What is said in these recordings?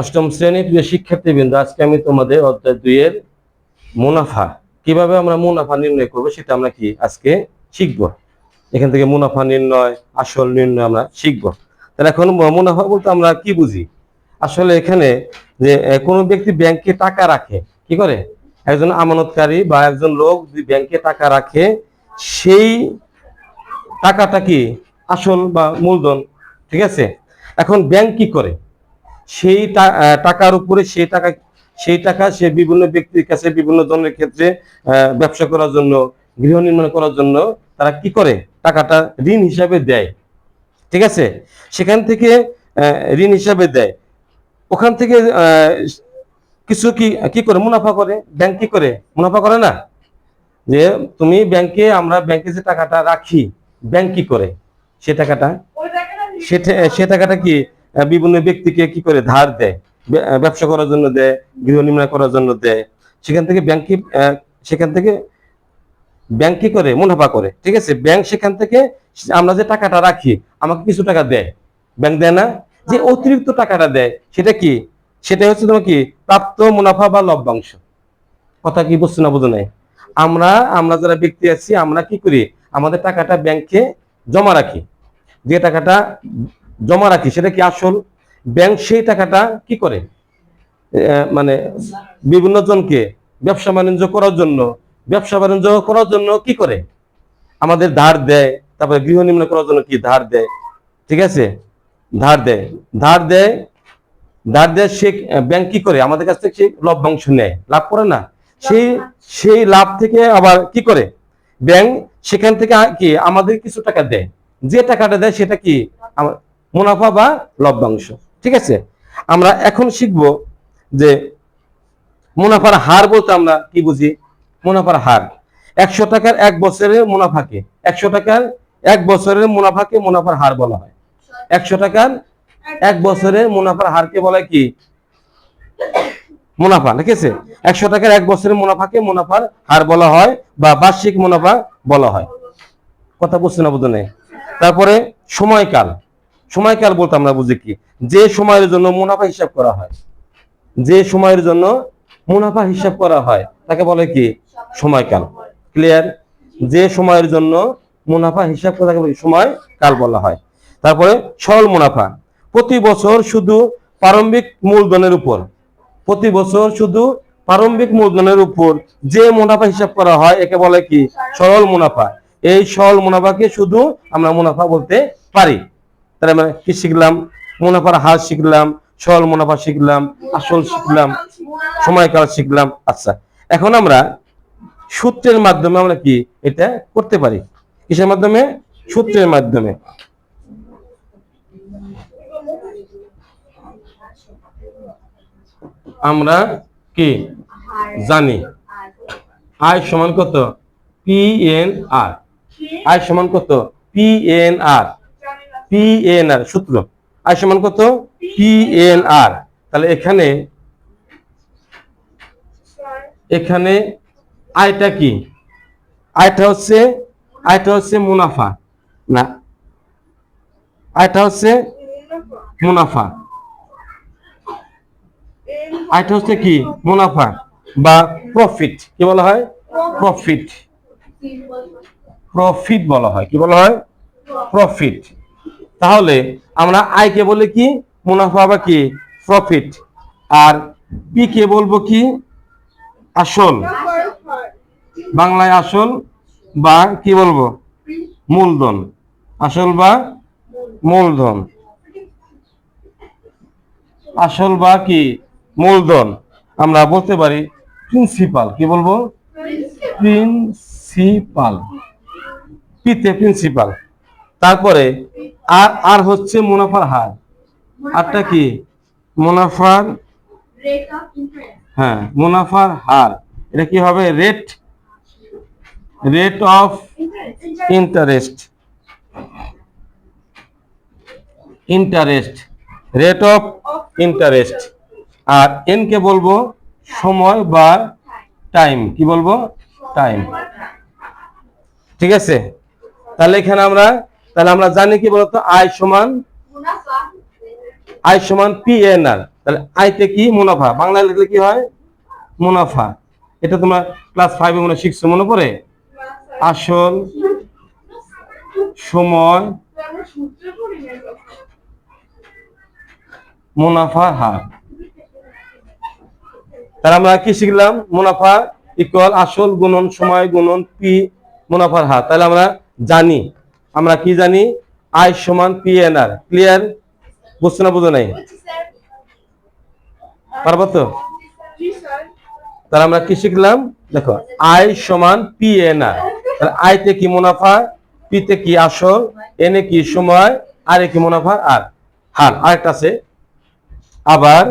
অষ্টম শ্রেণি প্রিয় শিক্ষার্থীবৃন্দ, আজকে আমি তোমাদের অধ্যায় দুইয়ের মুনাফা। কীভাবে আমরা মুনাফা নির্ণয় করব সেটা আমরা কি আজকে শিখব? এখান থেকে মুনাফা নির্ণয়, আসল নির্ণয় আমরা শিখব। তাহলে এখন মুনাফা বলতে আমরা কি বুঝি? আসলে এখানে যে কোনো ব্যক্তি ব্যাংকে টাকা রাখে, কি করে? একজন আমানতকারী বা একজন লোক যদি ব্যাংকে টাকা রাখে, সেই টাকাটা কি? আসল বা মূলধন, ঠিক আছে? এখন ব্যাংক কি করে? সেই টাকার উপরে সেই টাকা সেই টাকা সে বিভিন্ন ব্যক্তির কাছে, বিভিন্ন জনের ক্ষেত্রে ব্যবসা করার জন্য, গৃহ নির্মাণ করার জন্য তারা কি করে? টাকাটা ঋণ হিসাবে দেয়। ঠিক আছে? সেখান থেকে ঋণ হিসাবে দেয়। ওখান থেকে কিছু কি কি করে? মুনাফা করে। ব্যাংক কি করে? মুনাফা করে না? যে তুমি ব্যাংকে, আমরা ব্যাংকে যে টাকাটা রাখি, ব্যাংক কি করে? সে টাকাটা সে টাকাটা কি বিভিন্ন ব্যক্তিকে কি করে ধার দেয়? ব্যবসা করার জন্য দেয় গৃহ নির্মাণ করার জন্য দেয়। সেখান থেকে ব্যাংক সেখান থেকে ব্যাংক কি করে? মুনাফা করে। ঠিক আছে? ব্যাংক সেখান থেকে আমরা যে টাকাটা রাখি আমাকে কিছু টাকা দেয়। ব্যাংক দেয় না? যে অতিরিক্ত টাকাটা দেয় সেটা কি? সেটা হচ্ছে তোমার কি? প্রাপ্ত মুনাফা বা লভ্যাংশ। কথা কি বুঝছ না বুঝো নাই? আমরা আমরা যারা ব্যক্তি আছি আমরা কি করি? আমাদের টাকাটা ব্যাংকে জমা রাখি। যে টাকাটা জমা রাখি, সেটা কি আসল? ব্যাংক সেই টাকাটা কি করে? মানে বিভিন্ন জনকে ব্যবসা বাণিজ্য করার জন্য, ব্যবসা বাণিজ্য করার জন্য কি করে? আমাদের ধার দেয়, তারপরে গৃহ নির্মাণ করার জন্য কি ধার দেয়? ঠিক আছে? ধার দেয়। ধার দেয় ধার দেয় সে ব্যাংক কি করে? আমাদের কাছ থেকে লভ্যাংশ নেয়। লাভ করে না? সেই সেই লাভ থেকে আবার কি করে? ব্যাংক সেখান থেকে কি আমাদের কিছু টাকা দেয়। যে টাকাটা দেয় সেটা কি? মুনাফা বা লভ্যাংশ। ঠিক আছে? আমরা এখন শিখব যে মুনাফার হার বলতে আমরা কি বুঝি? মুনাফার হার। একশো টাকার এক বছরের মুনাফাকে, একশো টাকার এক বছরের মুনাফাকে মুনাফার হার বলা হয়। একশো টাকার এক বছরের মুনাফার হারকে বলা কি? মুনাফা লিখেছে একশো টাকার এক বছরের মুনাফাকে মুনাফার হার বলা হয় বা বার্ষিক মুনাফা বলা হয়। কথা বুঝছে না নেই তারপরে সময়কাল। সময়কাল বলতে আমরা বুঝি কি? যে সময়ের জন্য মুনাফা হিসাব করা হয়, যে সময়ের জন্য মুনাফা হিসাব করা হয়, তাকে বলে কি? সময়কাল। ক্লিয়ার যে সময়ের জন্য মুনাফা হিসাব করা তাকে সময় কাল বলা হয়। তারপরে সরল মুনাফা। প্রতি বছর শুধু প্রারম্ভিক মূলধনের উপর, প্রতি বছর শুধু প্রারম্ভিক মূলধনের উপর যে মুনাফা হিসাব করা হয়, একে বলে কি? সরল মুনাফা। এই সরল মুনাফাকে শুধু আমরা মুনাফা বলতে পারি। তাহলে আমরা কি শিখলাম? মুনাফার হার শিখলাম, সরল মুনাফা শিখলাম, আসল শিখলাম, সময়কাল শিখলাম। আচ্ছা এখন আমরা সূত্রের মাধ্যমে আমরা কি এটা করতে পারি? কিসের মাধ্যমে? সূত্রের মাধ্যমে। আমরা কি? জানি। আয় সমান কত? পি এন আর আয় সমান কত? P N R P N R সূত্র। আয় সমান কত? পি এন আর তাহলে এখানে এখানে আয়টা কি? আয়টা হচ্ছে আয়টা হচ্ছে মুনাফা। না, আয়টা হচ্ছে মুনাফা। আয়টা হচ্ছে কি? মুনাফা বা প্রফিট কি বলা হয়? প্রফিট প্রফিট বলা হয়। কি বলা হয়? প্রফিট তাহলে আমরা আয়কে বলে কি? মুনাফা বা কি? প্রফিট আর পি কে বলব কি? আসল। বাংলায় আসল বা কি বলব? মূলধন। আসল বা মূলধন। আসল বা কি? মূলধন। আমরা বলতে পারি প্রিন্সিপাল কি বলব? প্রিন্সিপাল পিতে প্রিন্সিপাল তারপরে আর আর হচ্ছে মুনাফার হার। আরটা কি? মুনাফার হ্যাঁ মুনাফার হার। এটা কি হবে? Rate rate of interest interest rate of interest R N কে বলব? সময় বা টাইম কি বলব? টাইম ঠিক আছে? তাহলে এখানে আমরা তাহলে আমরা জানি কি বলতো? আয় সমান আয় সমান পি এন আর তাহলে আইতে কি? মুনাফা। বাংলায় লিখলে কি হয়? মুনাফা। এটা তোমরা ক্লাস ফাইভে মনে শিখছো মনে পড়ে? আসল সময় মুনাফা হার। তাহলে আমরা কি শিখলাম? মুনাফা ইকুয়াল আসল গুণন সময় গুণন পি মুনাফার হার। তাহলে আমরা জানি আমরা কি জানি? আই সমান পি এন আর ক্লিয়ার বুঝছ না বুঝো নাই? পারব তো? তাহলে আমরা কি শিখলাম? দেখো আই সমান পি এন আর তাহলে আইতে কি মুনাফা পিতে কি আসল এনে কি সময় আর কি মুনাফা আর হার আরেকটা আছে। আবার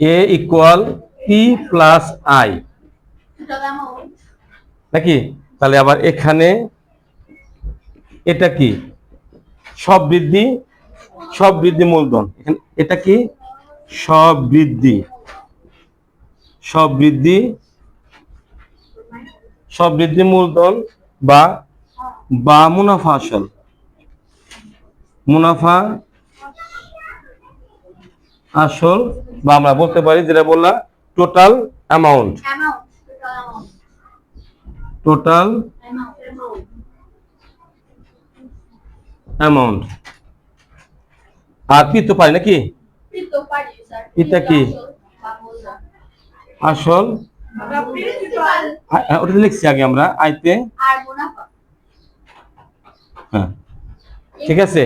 A equal P plus I নাকি? তাহলে আবার এখানে এটা কি? সব বৃদ্ধি সব বৃদ্ধি মূলধন। এখানে এটা কি? সব বৃদ্ধি। সব বৃদ্ধি সব বৃদ্ধি মূলধন বা বা মুনাফা আসল। মুনাফা আসল বা আমরা বলতে পারি, যেটা বললাম টোটাল অ্যামাউন্ট টোটাল অ্যামাউন্ট আর পি তো পারি নাকি এটা কি? আসল ওটা লিখছি আগে আমরা আইতে। হ্যাঁ। ঠিক আছে।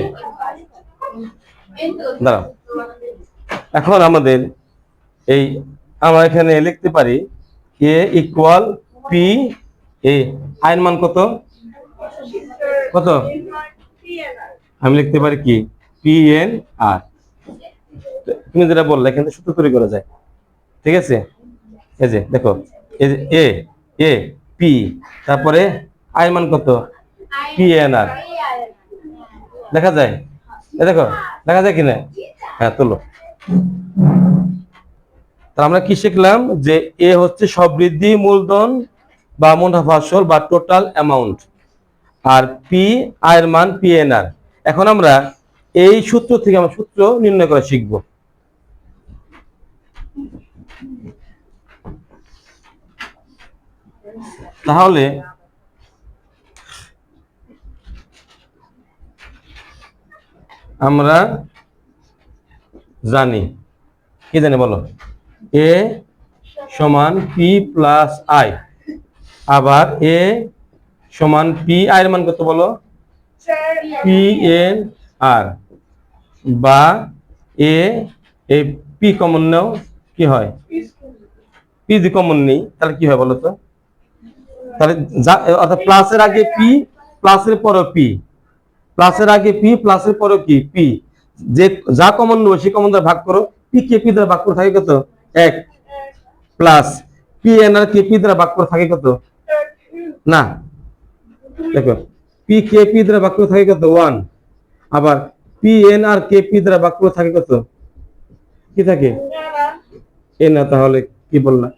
দাঁড়াও। এখন আমাদের এই আমরা এখানে লিখতে পারি এ ইকুয়াল পি এ আইন মান কত? কত? আমি লিখতে পারি কি? পি এন আর তুমি যেটা বললে কিন্তু সূত্র তৈরি করা যায়। ঠিক আছে? এই যে, দেখো, এই এ এ পি তারপরে আইন মান কত? পি এন আর দেখা যায়? দেখো, দেখা যায় কিনা? হ্যাঁ তুলো। আমরা কি শিখলাম? যে এ হচ্ছে সবৃদ্ধি মূলধন বা মুনাফা আসল বা টোটাল অ্যামাউন্ট আর পি আয়ের মান পি এন আর এখন আমরা এই সূত্র থেকে আমরা সূত্র নির্ণয় করা শিখব। তাহলে আমরা জানি, কি জানি বলো? এ সমান পি প্লাস আই আবার এ সমান পি আই এর মান কত বলো? পি এন আর বা এ এই পি কমন নাও, কি হয়? পি যদি কমন নেই, তাহলে কি হয় বলো তো? তাহলে অর্থাৎ প্লাসের আগে পি প্লাসের পরে পি। প্লাসের আগে পি প্লাসের পরে কি? পি। যে, যা কমন নেব সে কমন দ্বারা ভাগ করো। পি কে পি দ্বারা ভাগ করে থাকে কত? এক। প্লাস পি এন আর কে পি দ্বারা ভাগ করে থাকে কত? না। দেখো পি কে পি দ্বারা বাক্য থাকে কত? ওয়ান আবার পি এন আর কে পি দ্বারা বাক্য থাকে কত? কি থাকে? এ না, তাহলে কি বললাম?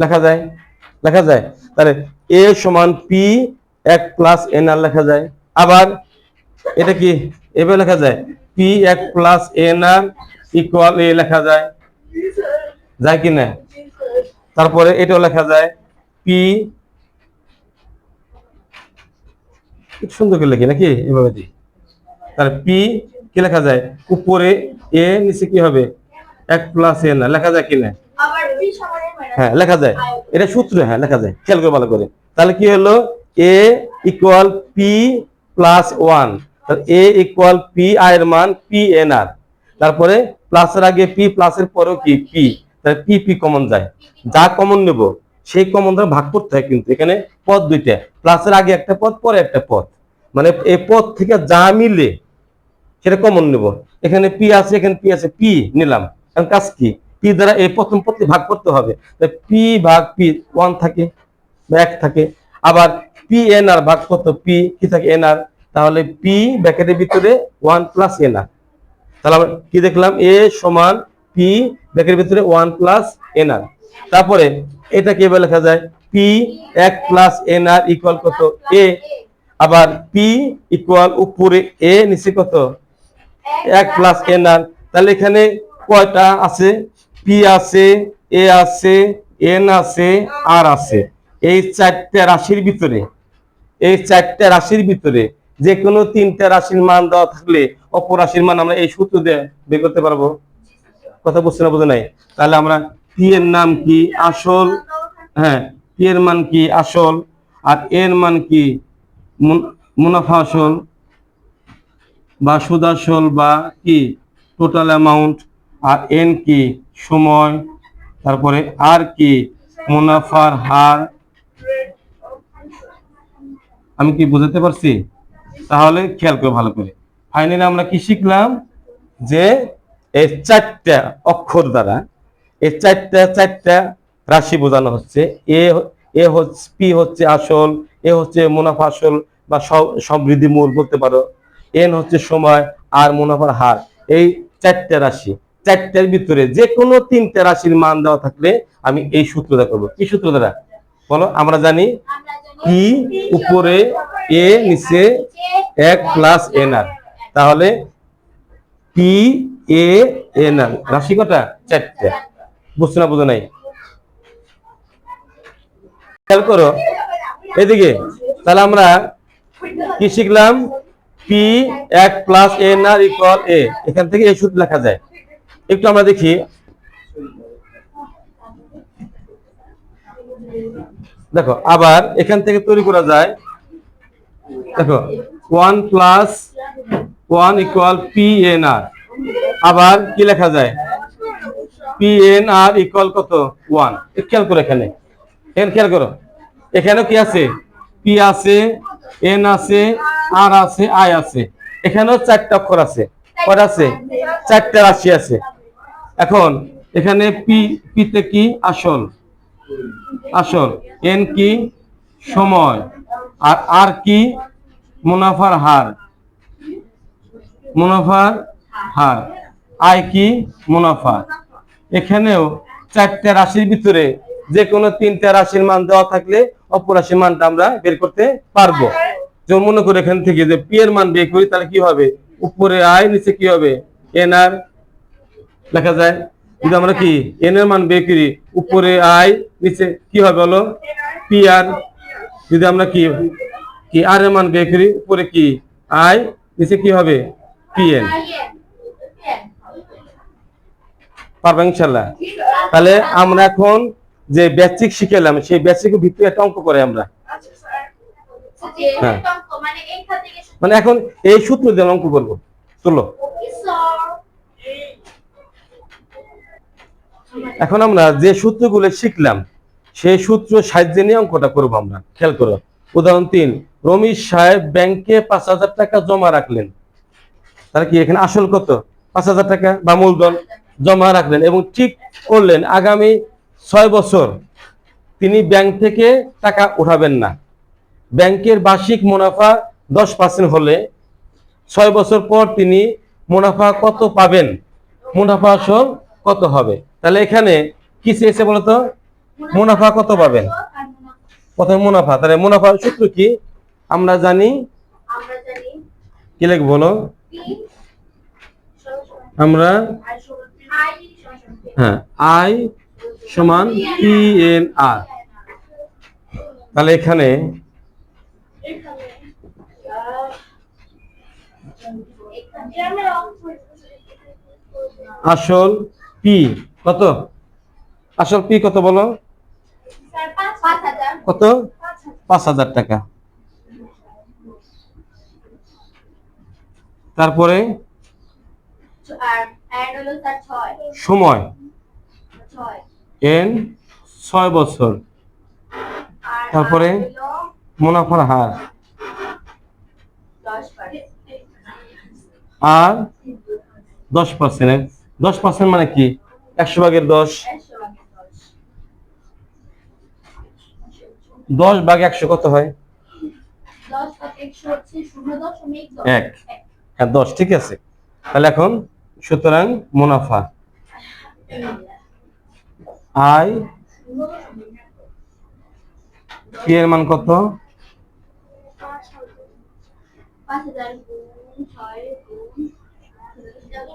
লেখা যায়? লেখা যায়? তাহলে এ সমান পি এক প্লাস এন আর লেখা যায়। আবার এটা কি? এভাবে লেখা যায়। পি এক plus N R equal A লেখা যায়। যায় কি না? তারপরে এটাও লেখা যায়। পি সুন্দর করে লেখি নাকি? এভাবে দিই। তাহলে পি কি লেখা যায়? উপরে এ নিচে কি হবে? এক প্লাস এন আর লেখা যায় কি না? আবার পি সমানে মাইনাস হ্যাঁ লেখা যায়। এটা সূত্র হ্যাঁ লেখা যায়। খেয়াল করে ভালো করে। তাহলে কি হলো? A equal P plus one A equal P I এর মান পি এন আর তারপরে প্লাসের আগে পি প্লাসের পরেও কি? পি তাহলে পি পি কমন যায়। যা কমন নেব সেই কমন দ্বারা ভাগ করতে হয় কিন্তু। এখানে পদ দুইটা। প্লাসের আগে একটা পদ পরে একটা পদ মানে এই পদ থেকে যা মিলে, সেটা কমন নেব। এখানে পি আছে, এখানে পি আছে পি নিলাম। এখন কাজ কি? পি দ্বারা এই প্রথম পদটি ভাগ করতে হবে। পি ভাগ পি ওয়ান থাকে, বা এক থাকে। আবার পি এন আর ভাগ কত পি কি থাকে? N R. তাহলে পি ব্যাকেটের ভিতরে ওয়ান প্লাস এন আর। তাহলে আমরা কি দেখলাম? এ সমান পি ব্র্যাকেটের ভিতরে ওয়ান প্লাস এন আর। তারপরে এটা কীভাবে লেখা যায়? পি এক প্লাস এন আর ইকুয়াল কত? এ আবার পি ইকুয়াল উপরে এ নিচে কত? এক প্লাস এন আর। তাহলে এখানে কয়টা আছে? পি আছে এ আছে এন আছে আর আছে। এই চারটে রাশির ভিতরে, এই চারটে রাশির ভিতরে যে কোনো তিনটা রাশির মান দেওয়া থাকলে অপর রাশির মান আমরা এই সূত্র দিয়ে বের করতে পারব। কথা বুঝছে না বুঝে নাই? তাহলে আমরা পি এর নাম কি? আসল হ্যাঁ এর মান কি আসল আর এর মান কি মুনাফা আসল বা সুদ আসল বা কি? টোটাল অ্যামাউন্ট আর এন কি? সময়, তারপরে আর কি? মুনাফার হার। আমি কি বুঝাতে পারছি? তাহলে খেয়াল করে, ভালো করে। ফাইনালি আমরা কি শিখলাম? যে এই চারটা অক্ষর দ্বারা, এই চারটা চারটা রাশি বোঝানো হচ্ছে। এ এ হচ্ছে পি হচ্ছে আসল, এ হচ্ছে মুনাফা আসল বা সমৃদ্ধি মূল বলতে পারো। এন হচ্ছে সময়, আর মুনাফার হার। এই চারটে রাশি, চারটার ভিতরে যে কোনো তিনটা রাশির মান দেওয়া থাকলে আমি এই সূত্র দ্বারা করব। কি সূত্র দ্বারা বলো, আমরা জানি কি উপরে এ, নিচে এক প্লাস এন আর তাহলে পি এ এন আর রাশি কটা? চারটে। বুঝছ না, বুঝো নাই? খেয়াল করো। এদিকে, তাহলে আমরা কি শিখলাম? পি এক plus N R equal A এখান থেকে এই সূত্র লেখা যায়। একটু আমরা দেখি। দেখো, আবার এখান থেকে তৈরি করা যায়। দেখো one plus one equal P N R আবার কি লেখা যায়? পি এন আর ইকুয়াল কত? ওয়ান খেয়াল করো এখানে। এখানে খেয়াল করো। এখানেও কি আছে? পি আছে, এন আছে, আর আছে, আই আছে। এখানেও চারটা অক্ষর আছে। কয়টা আছে? চারটা রাশি আছে। এখন এখানে পি, পিতে কি? আসল। আসল। এন কি? সময়। আর আর কি? মুনাফার হার। মুনাফার হার। আয় কি? মুনাফা। এখানেও চারটা রাশির ভিতরে যে কোনো তিনটা রাশির মান দেওয়া থাকলে অপর রাশির মানটা আমরা বের করতে পারব। যেমন মনে করে এখান থেকে যে পি এর মান বের করি, তাহলে কি হবে? উপরে আয় নিচে কি হবে? এন আর লেখা যায়। যদি আমরা কি এন এর মান বের করি, উপরে আয় নিচে কি হবে বলো? P R. যদি আমরা কি কি আর এর মান বের করি, উপরে কি আয় নিচে কি হবে? পি এন পারবেন ইনশাল্লাহ। তাহলে আমরা এখন যে বেসিক শিখেলাম সেই বেসিক ভিত্তিতে একটা অঙ্ক করে আমরা। হ্যাঁ। মানে এইখান থেকে মানে এখন এই সূত্র দিয়ে অঙ্ক করব। চলো। এখন আমরা যে সূত্রগুলো শিখলাম সেই সূত্র সাহায্যে নিয়ে অঙ্কটা করব আমরা। খেয়াল করো। উদাহরণ তিন রমিজ সাহেব ব্যাংকে পাঁচ হাজার টাকা জমা রাখলেন। তাহলে কি এখানে আসল কত? পাঁচ হাজার টাকা বা মূলধন জমা রাখলেন এবং ঠিক করলেন। আগামী ছয় বছর তিনি ব্যাংক থেকে টাকা উঠাবেন না। ব্যাংকের বার্ষিক মুনাফা দশ পার্সেন্ট হলে ছয় বছর পর তিনি মুনাফা কত পাবেন? মুনাফা আসল কত হবে? তাহলে এখানে কি চেয়েছে বলতো? মুনাফা কত পাবেন? প্রথমে মুনাফা। তাহলে মুনাফা সূত্র কি? আমরা জানি। কি লিখব বলো? আমরা হ্যাঁ আই সমান পি এন আর তাহলে এখানে আসল পি কত? আসল পি কত বলো? কত? পাঁচ হাজার টাকা। তারপরে? সময়। এন ছয় বছর। তারপরে? মুনাফার হার। আর দশ পার্সেন্ট দশ পার্সেন্ট মানে কি? একশো ভাগের দশ। দশ ভাগ একশো কত হয়? এক। হ্যাঁ দশ। ঠিক আছে। তাহলে এখন সুতরাং মুনাফা। আয় পি এর মান কত?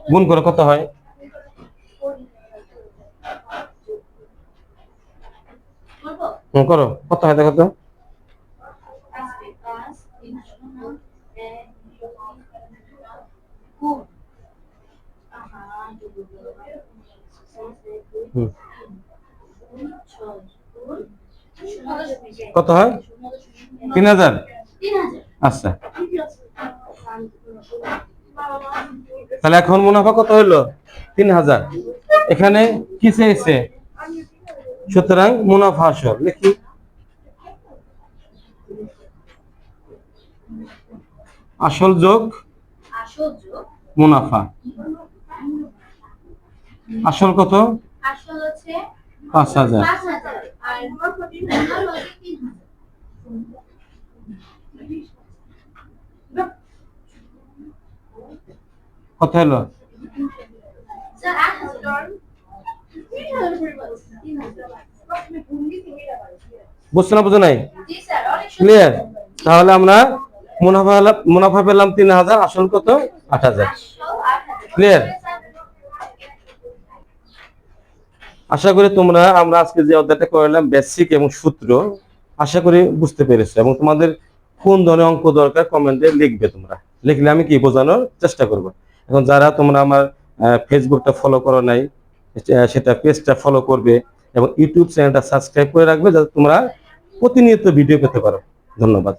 গুণ করে কত হয়? করো, কত হয় দেখো তো? হুম। ছয় গুণ শূন্য দশমিক এক। কত হয়। তিন হাজার? আচ্ছা। তাহলে এখন মুনাফা কত হইল? তিন হাজার। এখানে কি চেয়েছে সুতরাং মুনাফা আসল। লিখি আসল যোগ আসল যোগ মুনাফা। আসল কত? আসল হচ্ছে পাঁচ হাজার। কত। বুঝছ না বুঝো নাই। ক্লিয়ার তাহলে আমরা মুনাফা মুনাফা পেলাম তিন হাজার, আসল কত আট হাজার আসল আট হাজার। Clear? আশা করি তোমরা, আমরা আজকে যে অধ্যায়টা করলাম বেসিক এবং সূত্র, আশা করি বুঝতে পেরেছ এবং তোমাদের কোন ধরনের অঙ্ক দরকার কমেন্টে লিখবে তোমরা। লিখলে আমি কি বোঝানোর চেষ্টা করব। এখন যারা তোমরা আমার ফেসবুকটা ফলো করো নাই সেটা পেজটা ফলো করবে এবং ইউটিউব চ্যানেলটা সাবস্ক্রাইব করে রাখবে, যাতে তোমরা প্রতিনিয়ত ভিডিও পেতে পারো। ধন্যবাদ।